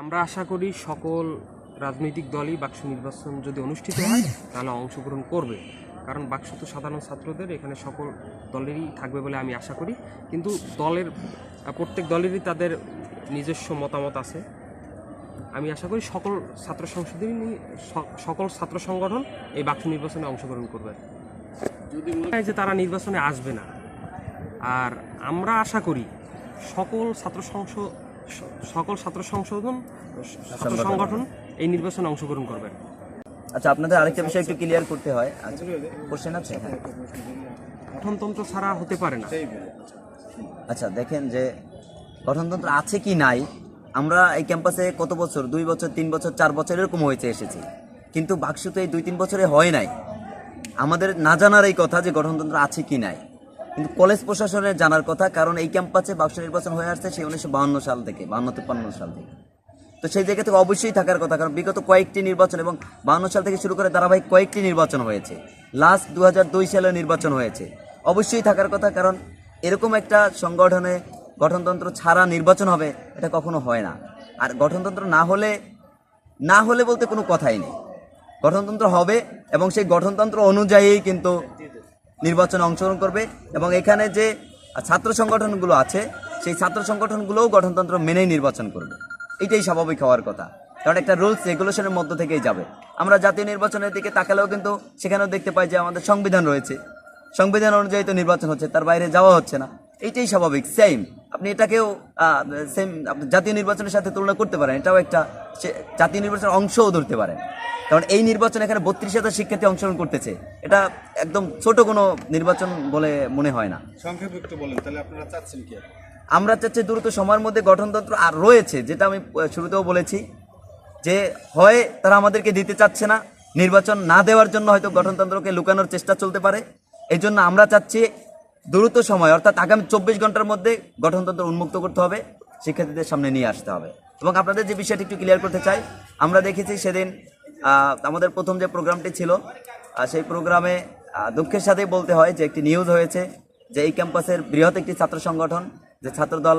আমরা আশা করি সকল রাজনৈতিক দলই বাক্স নির্বাচন যদি অনুষ্ঠিত হয়, তাহলে অংশগ্রহণ করবে। কারণ বাক্স তো সাধারণ ছাত্রদের, এখানে সকল দলেরই থাকবে বলে আমি আশা করি। কিন্তু দলের, প্রত্যেক দলেরই তাদের নিজস্ব মতামত আছে। আমি আশা করি সকল ছাত্র সংসদেরই সকল ছাত্র সংগঠন এই বাক্স নির্বাচনে অংশগ্রহণ করবে। যদি মনে হয় যে তারা নির্বাচনে আসবে না। আর আমরা আশা করি সকল ছাত্র সংসদ সকল ছাত্র সংশোধন ছাত্র সংগঠন। এই নির্বাচনে অংশগ্রহণ করবেন। আচ্ছা আপনাদের আরেকটা বিষয় একটু ক্লিয়ার করতে হয়। আচ্ছা কোশ্চেন আছে? হ্যাঁ। গঠনতন্ত্র ছাড়া হতে পারে না। আচ্ছা দেখেন যে গঠনতন্ত্র আছে কি নাই আমরা এই ক্যাম্পাসে কত বছর? দুই বছর তিন বছর চার বছর এরকম হয়েছে এসেছি। কিন্তু বাক্স তো এই দুই তিন বছরে হয় নাই। আমাদের না জানার এই কথা যে গঠনতন্ত্র আছে কি নাই। কলেজ প্রশাসনের জানার কথা, কারণ এই ক্যাম্পাসে বাক্স নির্বাচন হয়ে আসছে সেই উনিশশো বাহান্ন সাল থেকে, বাহান্ন তিপ্পান্ন সাল থেকে। তো সেই জায়গা থেকে অবশ্যই থাকার কথা, কারণ বিগত কয়েকটি নির্বাচন এবং বাহান্ন সাল থেকে শুরু করে ধারাবাহিক কয়েকটি নির্বাচন হয়েছে। লাস্ট দু দুই সালে নির্বাচন হয়েছে। অবশ্যই থাকার কথা, কারণ এরকম একটা সংগঠনে গঠনতন্ত্র ছাড়া নির্বাচন হবে, এটা কখনো হয় না। আর গঠনতন্ত্র না হলে না হলে বলতে কোনো কথাই নেই। গঠনতন্ত্র হবে এবং সেই গঠনতন্ত্র অনুযায়ী কিন্তু নির্বাচনে অংশগ্রহণ করবে এবং এখানে যে ছাত্র সংগঠনগুলো আছে, সেই ছাত্র সংগঠনগুলোও গঠনতন্ত্র মেনেই নির্বাচন করবে। এটাই স্বাভাবিক হওয়ার কথা। কারণ একটা রুলস রেগুলেশনের মধ্য থেকেই যাবে। আমরা জাতীয় নির্বাচনের দিকে তাকালেও কিন্তু সেখানেও দেখতে পাই যে আমাদের সংবিধান রয়েছে। সংবিধান অনুযায়ী তো নির্বাচন হচ্ছে, তার বাইরে যাওয়া হচ্ছে না। এটাই স্বাভাবিক। সেম আপনি এটাকেও সেম জাতীয় নির্বাচনের সাথে তুলনা করতে পারেন। এটাও একটা জাতীয় নির্বাচনের অংশও ধরতে পারেন। কারণ এই নির্বাচন এখানে বত্রিশ হাজার শিক্ষার্থী অংশগ্রহণ করতেছে। এটা একদম ছোট কোনো নির্বাচন বলে মনে হয় না। সংক্ষেপে একটু বলেন তাহলে আপনারা চাচ্ছেন কি? আমরা চাচ্ছি দ্রুত সময়ের মধ্যে গঠনতন্ত্র আর রয়েছে যেটা আমি শুরুতেও বলেছি যে হয় তারা আমাদেরকে দিতে চাচ্ছে না নির্বাচন না দেওয়ার জন্য হয়তো গঠনতন্ত্রকে লুকানোর চেষ্টা চলতে পারে। এই জন্য আমরা চাচ্ছি দ্রুত সময়, অর্থাৎ আগামী চব্বিশ ঘণ্টার মধ্যে গঠনতন্ত্র উন্মুক্ত করতে হবে, শিক্ষার্থীদের সামনে নিয়ে আসতে হবে। এবং আপনাদের যে বিষয়টি একটু ক্লিয়ার করতে চাই, আমরা দেখেছি সেদিন আমাদের প্রথম যে প্রোগ্রামটি ছিল সেই প্রোগ্রামে দুঃখের সাথেই বলতে হয় যে একটি নিউজ হয়েছে যে এই ক্যাম্পাসের বৃহৎ একটি ছাত্র সংগঠন, যে ছাত্রদল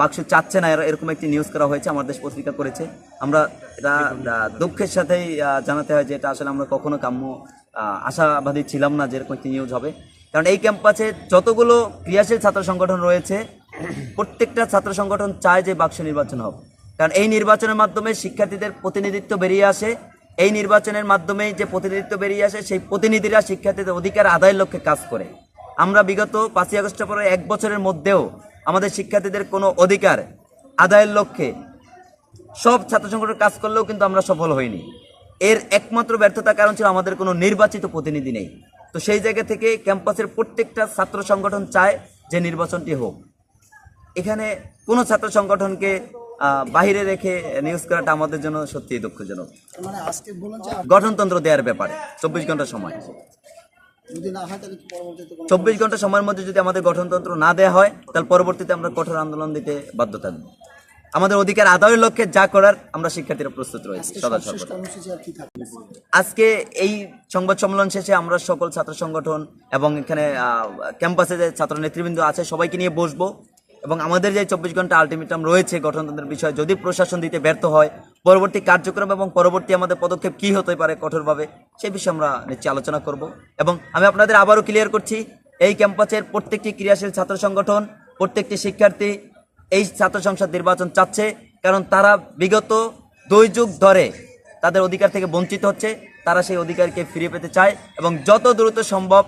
বাক্স চাচ্ছে না এরকম একটি নিউজ করা হয়েছে আমার দেশ পত্রিকা করেছে। আমরা এটা দুঃখের সাথেই জানাতে হয় যে এটা আসলে আমরা কখনো কাম্য আশাবাদী ছিলাম না যে এরকম একটি নিউজ হবে। কারণ এই ক্যাম্পাসে যতগুলো ক্রিয়াশীল ছাত্র সংগঠন রয়েছে, প্রত্যেকটা ছাত্র সংগঠন চায় যে বাক্স নির্বাচন হোক। কারণ এই নির্বাচনের মাধ্যমে শিক্ষার্থীদের প্রতিনিধিত্ব বেরিয়ে আসে। এই নির্বাচনের মাধ্যমে যে প্রতিনিধিত্ব বেরিয়ে আসে, সেই প্রতিনিধিরা শিক্ষার্থীদের অধিকার আদায়ের লক্ষ্যে কাজ করে। আমরা বিগত পাঁচই আগস্টের পরে এক বছরের মধ্যেও আমাদের শিক্ষার্থীদের কোনো অধিকার আদায়ের লক্ষ্যে সব ছাত্র সংগঠন কাজ করলেও কিন্তু আমরা সফল হইনি। এর একমাত্র ব্যর্থতার কারণ ছিল আমাদের কোনো নির্বাচিত প্রতিনিধি নেই। তো সেই জায়গা থেকে ক্যাম্পাসের প্রত্যেকটা ছাত্র সংগঠন চায় যে নির্বাচনটি হোক। এখানে কোনো ছাত্র সংগঠনকে বাহিরে রেখে নিউজ করাটা আমাদের জন্য সত্যিই দুঃখজনক। মানে গঠনতন্ত্র দেওয়ার ব্যাপারে চব্বিশ ঘণ্টা সময়। চব্বিশ ঘণ্টা সময়ের মধ্যে যদি আমাদের গঠনতন্ত্র না দেওয়া হয় তাহলে পরবর্তীতে আমরা কঠোর আন্দোলন দিতে বাধ্য থাকব। আমাদের অধিকার আদায়ের লক্ষ্যে যা করার আমরা শিক্ষার্থীরা প্রস্তুত রয়েছি সদা সর্বদা। আজকে এই সংবাদ সম্মেলন শেষে আমরা সকল ছাত্র সংগঠন এবং এখানে ক্যাম্পাসে যে ছাত্র নেতৃবৃন্দ আছে, সবাইকে নিয়ে বসবো। এবং আমাদের যে চব্বিশ ঘণ্টা আলটিমেটাম রয়েছে গঠনতন্ত্রের বিষয়ে, যদি প্রশাসন দিতে ব্যর্থ হয়, পরবর্তী কার্যক্রম এবং পরবর্তী আমাদের পদক্ষেপ কী হতে পারে কঠোরভাবে, সে বিষয়ে আমরা নিশ্চয়ই আলোচনা করব। এবং আমি আপনাদের আবারও ক্লিয়ার করছি, এই ক্যাম্পাসের প্রত্যেকটি ক্রিয়াশীল ছাত্র সংগঠন, প্রত্যেকটি শিক্ষার্থী এই ছাত্র সংসদ নির্বাচন চাচ্ছে। কারণ তারা বিগত দুই যুগ ধরে তাদের অধিকার থেকে বঞ্চিত হচ্ছে। তারা সেই অধিকারকে ফিরিয়ে পেতে চায় এবং যত দ্রুত সম্ভব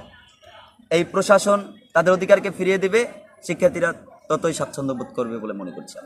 এই প্রশাসন তাদের অধিকারকে ফিরিয়ে দেবে, শিক্ষার্থীরা ততই স্বাচ্ছন্দ্য বোধ করবে বলে মনে করছি